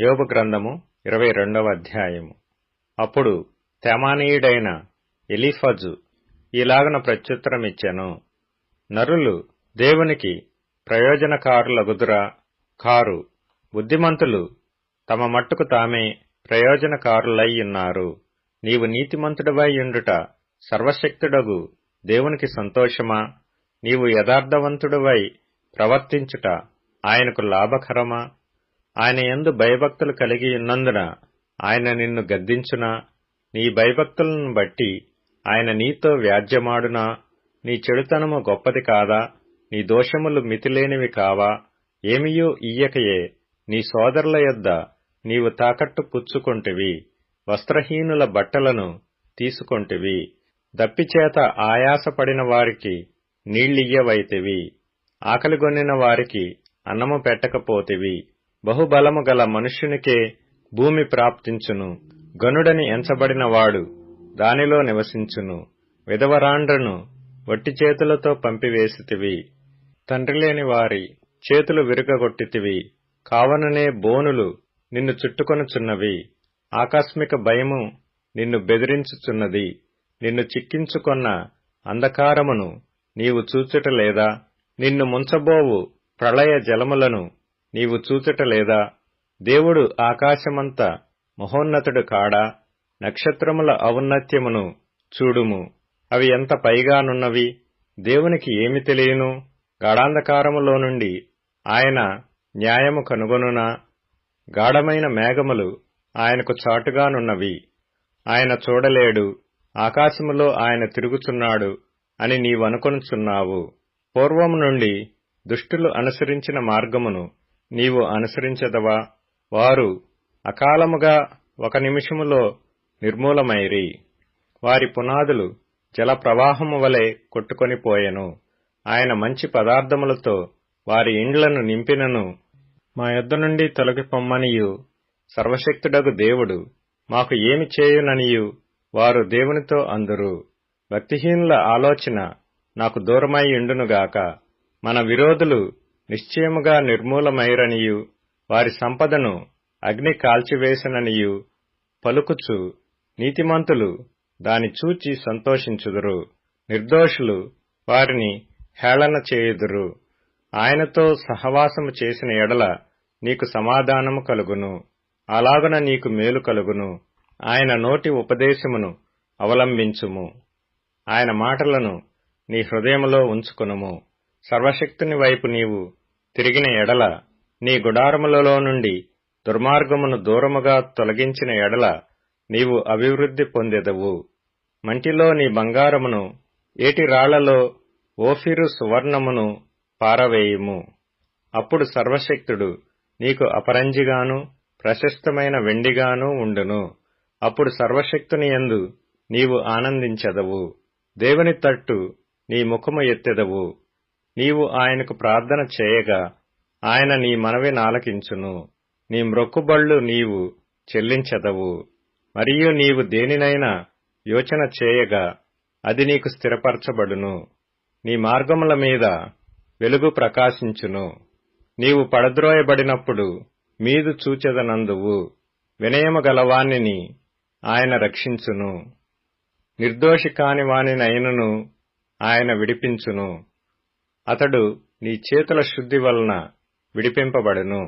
యోగ గ్రంథము ఇరవై రెండవ అధ్యాయము. అప్పుడు తెమానీయుడైన ఎలీఫజు ఈలాగన ప్రత్యుత్తరమిచ్చెను. నరులు దేవునికి ప్రయోజనకారులగుదురా కారు బుద్ధిమంతులు తమ మట్టుకు తామే ప్రయోజనకారులై ఉన్నారు నీవు నీతిమంతుడవై ఉండుట సర్వశక్తుడగు దేవునికి సంతోషమా? నీవు యథార్థవంతుడవై ప్రవర్తించుట ఆయనకు లాభకరమా? ఆయన ఎందు భయభక్తులు కలిగి ఉన్నందున ఆయన నిన్ను గద్దించునా. నీ భయభక్తులను బట్టి ఆయన నీతో వ్యాజ్యమాడునా. నీ చెడుతనము గొప్పది కాదా. నీ దోషములు మితిలేనివి కావా. ఏమియూ ఇయ్యకయే నీ సోదరుల యొద్ద నీవు తాకట్టు పుచ్చుకొంటివి. వస్త్రహీనుల బట్టలను తీసుకొంటివి. దప్పిచేత ఆయాసపడిన వారికి నీళ్ళియ్యవైతివి ఆకలిగొనిన వారికి అన్నము పెట్టకపోతివి. బహుబలము గల మనుష్యునికే భూమి ప్రాప్తించును. గనుడని ఎంచబడినవాడు దానిలో నివసించును. విధవరాండ్రను వట్టి చేతులతో పంపివేసితివి. తండ్రిలేని వారి చేతులు విరుగగొట్టితివి. కావననే బోనులు నిన్ను చుట్టుకొనుచున్నవి. ఆకస్మిక భయము నిన్ను బెదిరించుచున్నది. నిన్ను చిక్కించుకొన్న అంధకారమును నీవు చూచుటలేదా నిన్ను ముంచబోవు ప్రళయ జలములను నీవు చూచటలేదా దేవుడు ఆకాశమంత మహోన్నతుడు కాడా? నక్షత్రముల ఔన్నత్యమును చూడుము. అవి ఎంత పైగానున్నవి? దేవునికి ఏమి తెలియను? గాఢాంధకారములో నుండి ఆయన న్యాయము కనుగొనునా? గాఢమైన మేఘములు ఆయనకు చాటుగానున్నవి. ఆయన చూడలేడు. ఆకాశములో ఆయన తిరుగుచున్నాడు అని నీవనుకొనుచున్నావు. పూర్వము నుండి దుష్టులు అనుసరించిన మార్గమును నీవు అనుసరించదవా? వారు అకాలముగా ఒక నిమిషములో నిర్మూలమైరి. వారి పునాదులు జల ప్రవాహము వలె కొట్టుకొనిపోయెను ఆయన మంచి పదార్థములతో వారి ఇండ్లను నింపినను. మా యొద్ద నుండి తొలగిపొమ్మనియు సర్వశక్తుడగు దేవుడు మాకు ఏమి చేయుననియు వారు దేవునితో అందరు. భక్తిహీనుల ఆలోచన నాకు దూరమై ఉండునుగాక. మన విరోధులు నిశ్చయముగా నిర్మూలమైరనియు. వారి సంపదను అగ్ని కాల్చివేసననియు. పలుకుచు నీతిమంతులు దాని చూచి సంతోషించుదురు. నిర్దోషులు వారిని హేళన చేయుదురు. ఆయనతో సహవాసము చేసిన ఎడల నీకు సమాధానము కలుగును. అలాగున నీకు మేలు కలుగును. ఆయన నోటి ఉపదేశమును అవలంబించుము. ఆయన మాటలను నీ హృదయములో ఉంచుకునుము. సర్వశక్తుని వైపు నీవు తిరిగిన ఎడల నీ గుడారములలో నుండి దుర్మార్గమును దూరముగా తొలగించిన ఎడల నీవు అభివృద్ధి పొందెదవు. మంటిలో నీ బంగారమును ఏటి రాళ్ళలో ఓఫిరు సువర్ణమును పారవేయుము. అప్పుడు సర్వశక్తుడు నీకు అపరంజిగాను ప్రశస్తమైన వెండిగాను ఉండును. అప్పుడు సర్వశక్తుని యందు నీవు ఆనందించెదవు. దేవుని తట్టు నీ ముఖము ఎత్తెదవు. నీవు ఆయనకు ప్రార్థన చేయగా ఆయన నీ మనవి నాలకించును. నీ మ్రొక్కుబళ్ళు నీవు చెల్లించదవు. మరియు నీవు దేనినైనా యోచన చేయగా అది నీకు స్థిరపరచబడును. నీ మార్గముల మీద వెలుగు ప్రకాశించును. నీవు పడద్రోయబడినప్పుడు మీదు చూచెదనందువు. వినయము గలవాణ్ణిని ఆయన రక్షించును. నిర్దోషి కాని వానినైనను ఆయన విడిపించును. అతడు నీ చేతుల శుద్ధి వలన విడిపింపబడును.